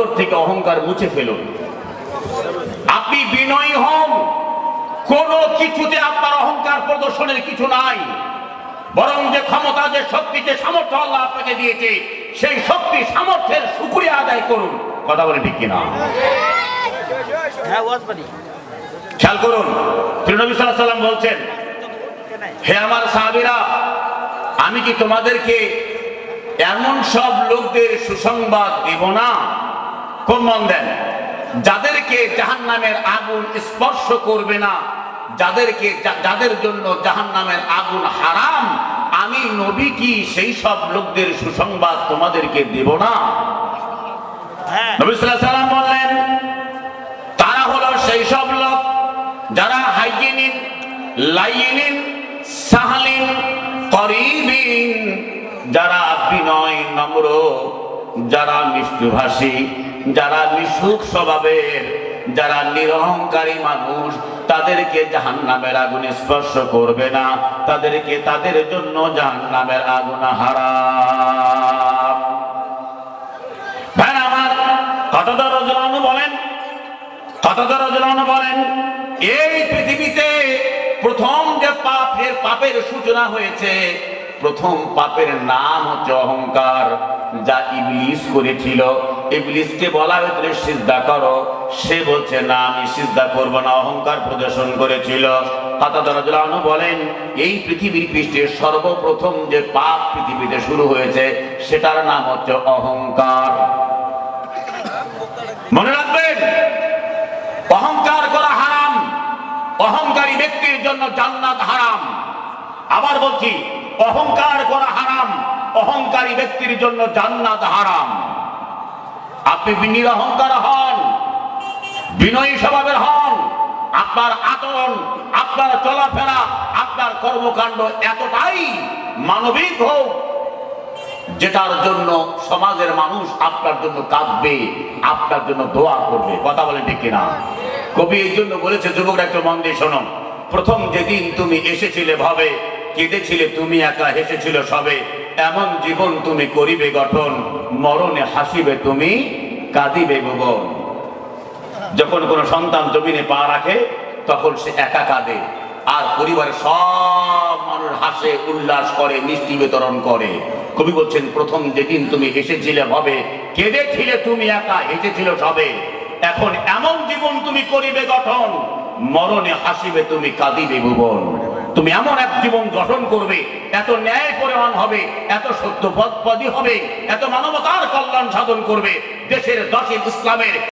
অন্তর থেকে অহংকার মুছে ফেলুন। আপনি বিনয়ী হন। কোন কিছুতে আপনার অহংকার প্রদর্শনের কিছু নাই। বরং যে ক্ষমতা যে শক্তি যে সামর্থ্য আল্লাহ আপনাকে দিয়েছে সেই শক্তি সামর্থ্যের শুক্রিয়া আদায় করুন। কথা বলে ঠিক কিনা? হ্যাঁ খেয়াল করুন আলাইহি সাল্লাম বলছেন হে আমার সাহাবীরা আমি কি তোমাদেরকে এমন সব লোকদের সুসংবাদ দেব না? কোন মন দেন। যাদেরকে জাহান নামের আগুন স্পর্শ করবে না যাদেরকে যাদের জন্য জাহান নামের আগুন হারাম আমি নবী কি সেই সব লোকদের সুসংবাদ তোমাদেরকে দেব না। হ্যাঁ। নবী সাল্লাল্লাহু সাল্লাম বললেন তারা হলো সেই সব লোক যারা হাইজিনিন লাইনিন সাহালিন করিবিন যারা বিনয় নম্র যারা মিষ্টভাষী যারা মিশুক স্বভাবের, যারা নিরহংকারী মানুষ, তাদেরকে জাহান্নামের আগুন স্পর্শ করবে না। তাদেরকে তাদের জন্য জাহান্নামের আগুন হারাম। আমার কতদর বলেন? কতদর বলেন? এই পৃথিবীতে প্রথম যে পাপের পাপের সূচনা হয়েছে, প্রথম পাপের নাম হচ্ছে অহংকার, যা ইবলিস করেছিল। ইবলিসকে বলা হয়েছিল সিজদা করো। সে বলছে, না, আমি সিজদা করব না। অহংকার প্রদর্শন করেছিল। কাতাদর রজলানু বলেন, এই পৃথিবীর পৃষ্ঠে সর্বপ্রথম যে পাপ পৃথিবীতে শুরু হয়েছে, সেটার নাম হচ্ছে অহংকার। মনে রাখবেন, অহংকার করা হারাম, অহংকারী ব্যক্তির জন্য জান্নাত হারাম। আবার বলছি, অহংকার করা হারাম, অহংকারী ব্যক্তির জন্য জান্নাত হারাম। আপনি নিরহংকার হন, বিনয়ী স্বভাবের হন, আপনার আচরণ, আপনার চলাফেরা, আপনার কর্মকাণ্ড এতটাই মানবিক হোক, যেটার জন্য সমাজের মানুষ আপনার জন্য কাঁদবে, আপনার জন্য দোয়া করবে। কথা বলে ঠিক কিনা? কবি এই জন্য বলেছে, যুবকরা একটু মন দিয়ে শোনো। প্রথম যেদিন তুমি এসেছিলে ভাবে, কেঁদেছিলে, তুমি একা হেসেছিল সবে, এমন জীবন তুমি করিবে গঠন, মরণে হাসিবে তুমি কাঁদিবে ভুবন যখন কোনো সন্তান জমিনে পা রাখে, তখন সে একা কাঁদে। আর পরিবারের সব মানুষ হাসে, উল্লাস করে, মিষ্টি বিতরণ করে। কবি বলছেন, প্রথম যেদিন তুমি হেসেছিলে ভাবে, কেঁদেছিলে তুমি একা হেসেছিল সবে। এখন এমন জীবন তুমি করিবে গঠন, মরণে হাসিবে তুমি, কাঁদিবে ভুবন তুমি এমন এক জীবন গঠন করবে, এত ন্যায় পরিমাণ হবে, এত সত্য পদপদী হবে, এত মানবতার কল্যাণ সাধন করবে। দেশের দশে ইসলামের